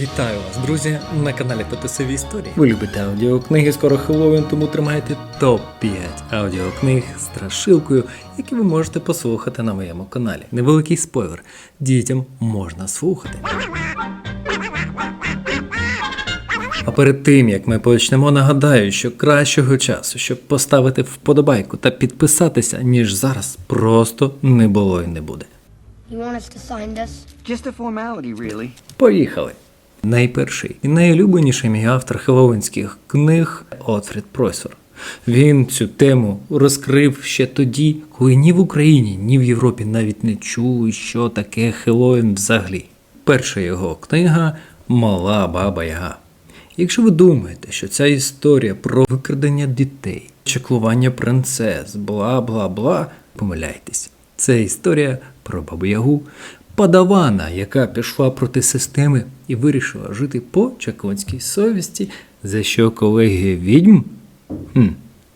Вітаю вас, друзі, на каналі Потусові історії. Ви любите аудіокниги, скоро Хеллоуін, тому тримайте топ-5 аудіокниг з страшилкою, які ви можете послухати на моєму каналі. Невеликий спойлер. Дітям можна слухати. А перед тим як ми почнемо, нагадаю, що кращого часу, щоб поставити вподобайку та підписатися, ніж зараз, просто не було і не буде. You want us to sign this? Just a formality, really. Поїхали. Найперший і найулюбленіший мій автор хеллоуінських книг Отфрід Пройсер. Він цю тему розкрив ще тоді, коли ні в Україні, ні в Європі навіть не чули, що таке Хеллоуін взагалі. Перша його книга Мала баба Яга. Якщо ви думаєте, що ця історія про викрадення дітей, чеклування принцес, бла бла бла, помиляйтесь. Це історія про бабу Ягу, падавана, яка пішла проти системи і вирішила жити по чаклунській совісті, за що колеги відьм. Хм.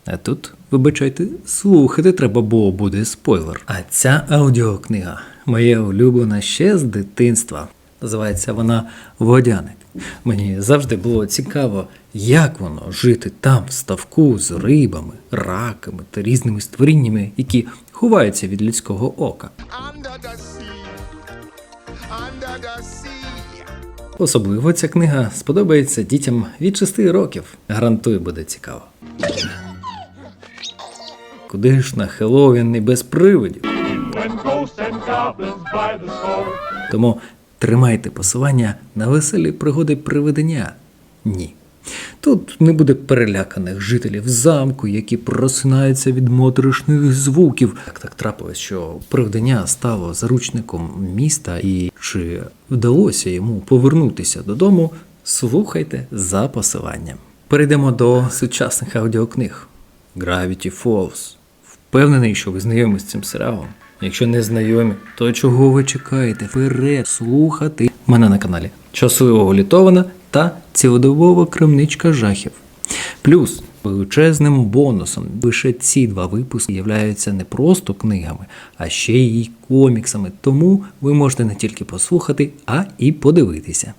А тут, вибачайте, слухати треба, бо буде спойлер. А ця аудіокнига моя улюблена ще з дитинства. Називається вона Водяник. Мені завжди було цікаво, як воно жити там, в ставку з рибами, раками та різними створіннями, які ховаються від людського ока. Особливо ця книга сподобається дітям від 6 років. Гарантую, буде цікаво. Куди ж на Хеллоуін і без привидів? Тому тримайте посилання на веселі пригоди привидення. Ні. Тут не буде переляканих жителів замку, які просинаються від моторошних звуків. Так так трапилось, що привидення стало заручником міста, і чи вдалося йому повернутися додому, слухайте за посиланням. Перейдемо до сучасних аудіокниг. Gravity Falls. Впевнений, що ви знайомі з цим серіалом. Якщо не знайомі, то чого ви чекаєте? Вперед слухати мене на каналі. Часливо літована та цілодобова крамничка жахів. Плюс величезним бонусом лише ці два випуски являються не просто книгами, а ще й коміксами. Тому ви можете не тільки послухати, а і подивитися.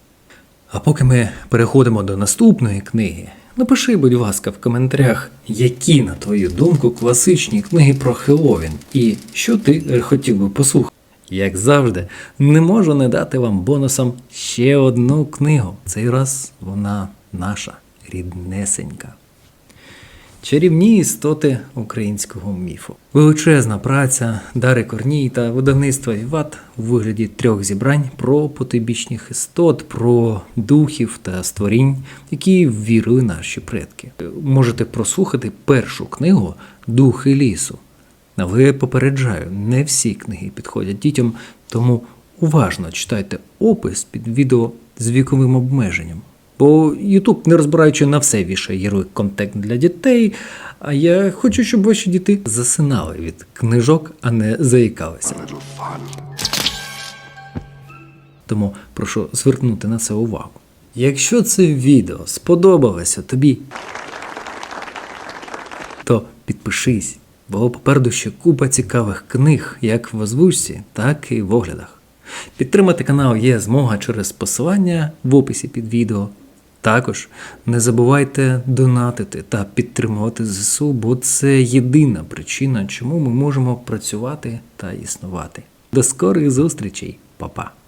А поки ми переходимо до наступної книги, напиши, будь ласка, в коментарях, які, на твою думку, класичні книги про Хеллоуін і що ти е, хотів би послухати. Як завжди, не можу не дати вам бонусом ще одну книгу. Цей раз вона наша, ріднесенька. Чарівні істоти українського міфу. Величезна праця Дари Корній та видавництва Віват у вигляді трьох зібрань про потойбічних істот, про духів та створінь, які вірили наші предки. Можете прослухати першу книгу Духи лісу. Але попереджаю, не всі книги підходять дітям, тому уважно читайте опис під відео з віковим обмеженням. Бо Ютуб, не розбираючи на все, вішає ярлик контент для дітей. А я хочу, щоб ваші діти засинали від книжок, а не заїкалися. Тому прошу звернути на це увагу. Якщо це відео сподобалося тобі, то підпишись, бо попереду ще купа цікавих книг, як в озвучці, так і в оглядах. Підтримати канал є змога через посилання в описі під відео. Також не забувайте донатити та підтримувати ЗСУ, бо це єдина причина, чому ми можемо працювати та існувати. До скорих зустрічей, Па-па!